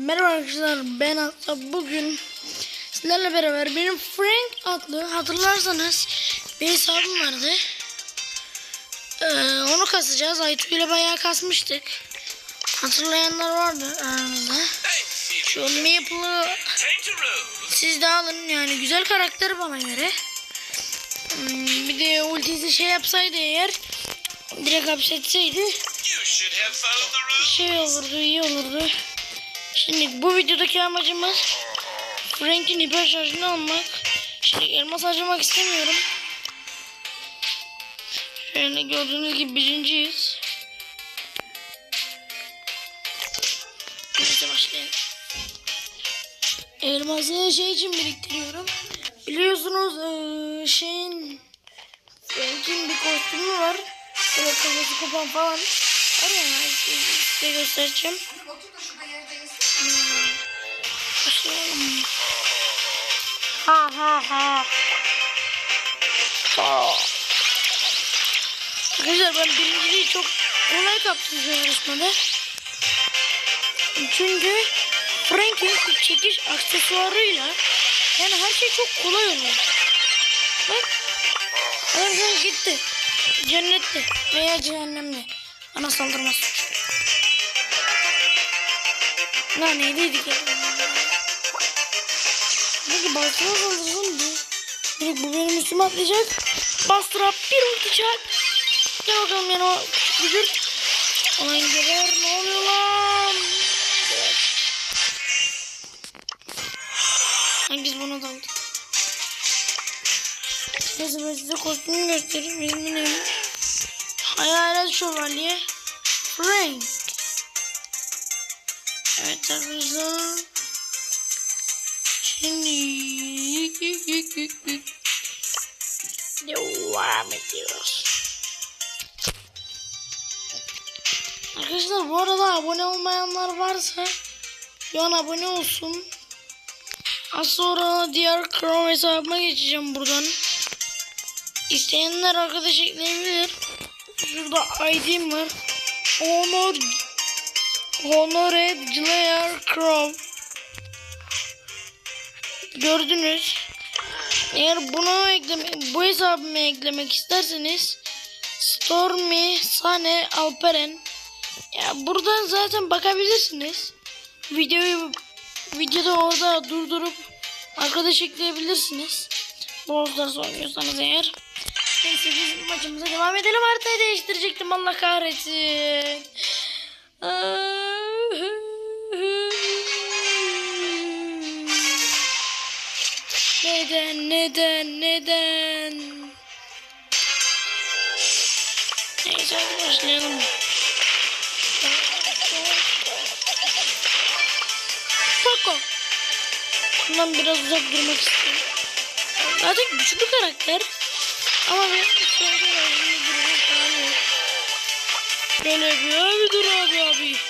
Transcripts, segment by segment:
Merhaba arkadaşlar ben Atla bugün sizlerle beraber benim Frank adlı hatırlarsanız bir hesabım vardı. Ee, onu kasacağız. Aytu ile bayağı kasmıştık. Hatırlayanlar vardı aranızda. Şu Maple'ı siz de alın yani güzel karakter bana göre. Hmm, bir de ultisi şey yapsaydı eğer direkt hapsetseydi şey olurdu iyi olurdu. Şimdi bu videodaki amacımız Frank'in hiper şarjını almak. Şimdi elmas harcamak istemiyorum. Şöyle gördüğünüz gibi birinciyiz. Neyse başlayalım. Elması şey için biriktiriyorum. Biliyorsunuz eee, şeyin Frank'in bir kostümü var. Böyle kafası kopan falan. Var ya size göstereceğim. Ha ha ha. Ha. Arkadaşlar ben birinciliği çok kolay kaptım yarışmada. Çünkü Frank'in çekiş aksesuarıyla yani her şey çok kolay oluyor. Bak. An gitti. Cennette veya cehennemde. Bana saldırmaz. Lan neydiydik ya? Peki bastıra saldırdım diye. Direkt bu benim üstüme atlayacak. Bastıra bir ulti çak. Gel bakalım yani o küçük. Aman geber ne oluyor lan? Evet. Herkes buna daldı. Neyse ben size kostümü göstereyim. İsmi neymiş? Hayalet Şövalye. Frank. Evet arkadaşlar. Devam ediyoruz. Arkadaşlar bu arada abone olmayanlar varsa şu an abone olsun. Az sonra diğer Chrome hesabıma geçeceğim buradan. İsteyenler arkadaş ekleyebilir. Şurada ID'm var. Honor Honored Slayer Crow. Gördünüz. Eğer bunu ekleme, bu hesabımı eklemek isterseniz Stormy, Sane, Alperen ya buradan zaten bakabilirsiniz. Videoyu videoda orada durdurup arkadaş ekleyebilirsiniz. Stars oynuyorsanız eğer. Neyse biz maçımıza devam edelim. Haritayı değiştirecektim Allah kahretsin. Neden, neden, neden? Neyse hadi başlayalım. Poco. Bundan biraz uzak durmak istiyorum. Zaten güçlü karakter. Ama ben son kararımda durmak falan yok. Böyle yapıyor abi dur abi.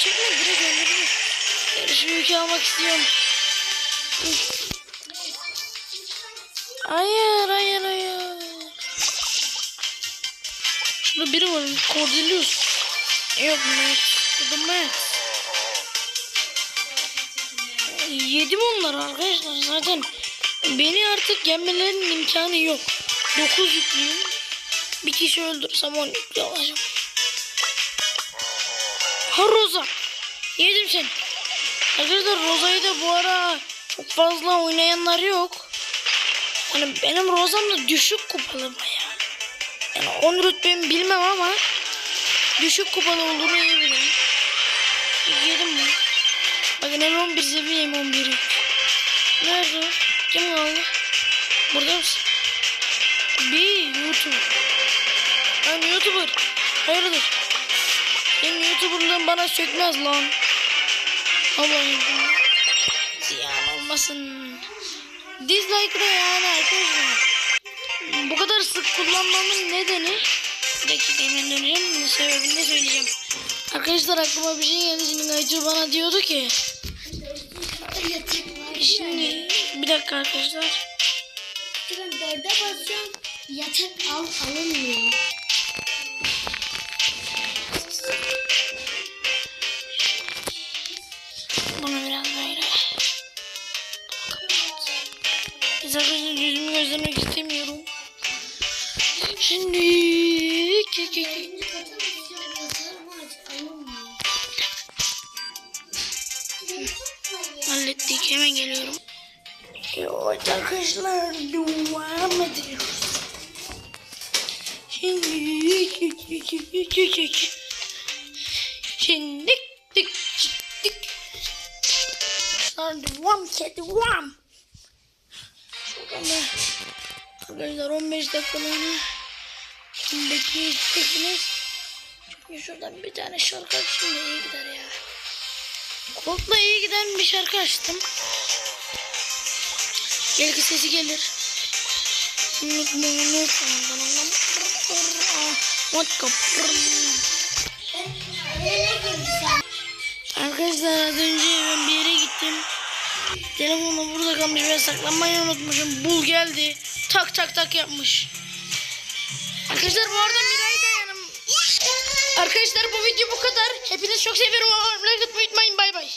Çekme direkt gönderdim. Yarışı yükü almak istiyorum. Hayır hayır hayır. Şurada biri var. Cordelius. Yok Max. Bu da Max. Yedim onları arkadaşlar. Zaten beni artık yenmelerinin imkanı yok. 9 yüklüyüm. Bir kişi öldürsem 10 yüklü olacağım. Ha Rosa. Yedim seni. Arkadaşlar Rosa'yı da bu ara çok fazla oynayanlar yok. Hani benim Rosa'm da düşük kupalı baya. Yani 10 rütbemi bilmem ama düşük kupalı olduğunu iyi bilirim. Yedim mi? Bakın hem 11 seviyeyim 11'i. Nerede o? Kim kaldı? Burada mısın? Bir YouTube. Ben YouTuber. Hayırdır? Benim YouTuber'lığım bana sökmez lan. Allah'ım. Ziyan olmasın. Dislike de yani arkadaşlar. Bu kadar sık kullanmamın nedeni bir dakika hemen döneceğim. Sebebini söyleyeceğim. Arkadaşlar aklıma bir şey geldi. Şimdi Aytu bana diyordu ki Şimdi bir dakika arkadaşlar. tuşuna dörde basıyorum. Yatak al alınmıyor. Biz arkadaşlar yüzümü göstermek istemiyorum. Şimdi hallettik hemen geliyorum. Evet arkadaşlar devam ediyoruz. Şimdi Şimdi tık tık tık. Arkadaşlar devam ki devam. Arkadaşlar 15 dakikalığına şimdi bekleyeceksiniz. Çünkü şuradan bir tane şarkı açayım da iyi gider ya. Kulakla iyi giden bir şarkı açtım. Belki sesi gelir. Arkadaşlar az önce ben bir yere gittim. Telefonum burada kalmış ve saklanmayı unutmuşum. Bul geldi. Tak tak tak yapmış. Arkadaşlar bu arada Miray da yanım. Arkadaşlar bu video bu kadar. Hepinizi çok seviyorum. Like atmayı unutmayın. Bay bay.